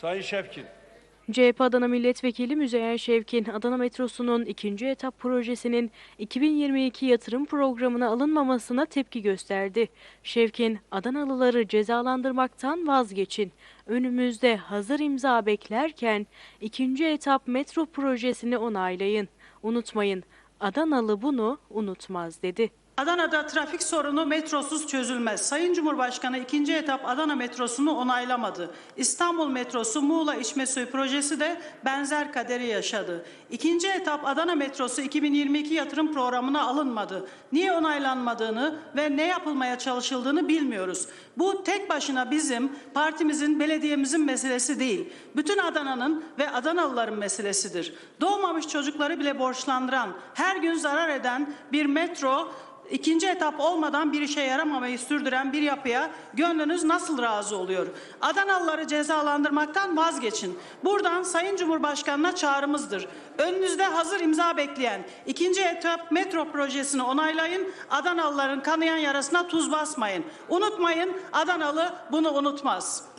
Sayın Şevkin. CHP Adana Milletvekili Müzeyyen Şevkin, Adana metrosunun ikinci etap projesinin 2022 yatırım programına alınmamasına tepki gösterdi. Şevkin, Adanalıları cezalandırmaktan vazgeçin. Önümüzde hazır imza beklerken ikinci etap metro projesini onaylayın. Unutmayın, Adanalı bunu unutmaz dedi. Adana'da trafik sorunu metrosuz çözülmez. Sayın Cumhurbaşkanı ikinci etap Adana metrosunu onaylamadı. İstanbul metrosu Muğla İçme Suyu projesi de benzer kaderi yaşadı. İkinci etap Adana metrosu 2022 yatırım programına alınmadı. Niye onaylanmadığını ve ne yapılmaya çalışıldığını bilmiyoruz. Bu tek başına bizim partimizin, belediyemizin meselesi değil. Bütün Adana'nın ve Adanalıların meselesidir. Doğmamış çocukları bile borçlandıran, her gün zarar eden bir metro İkinci etap olmadan bir işe yaramamayı sürdüren bir yapıya gönlünüz nasıl razı oluyor? Adanalıları cezalandırmaktan vazgeçin. Buradan Sayın Cumhurbaşkanı'na çağrımızdır. Önünüzde hazır imza bekleyen ikinci etap metro projesini onaylayın. Adanalıların kanayan yarasına tuz basmayın. Unutmayın Adanalı bunu unutmaz.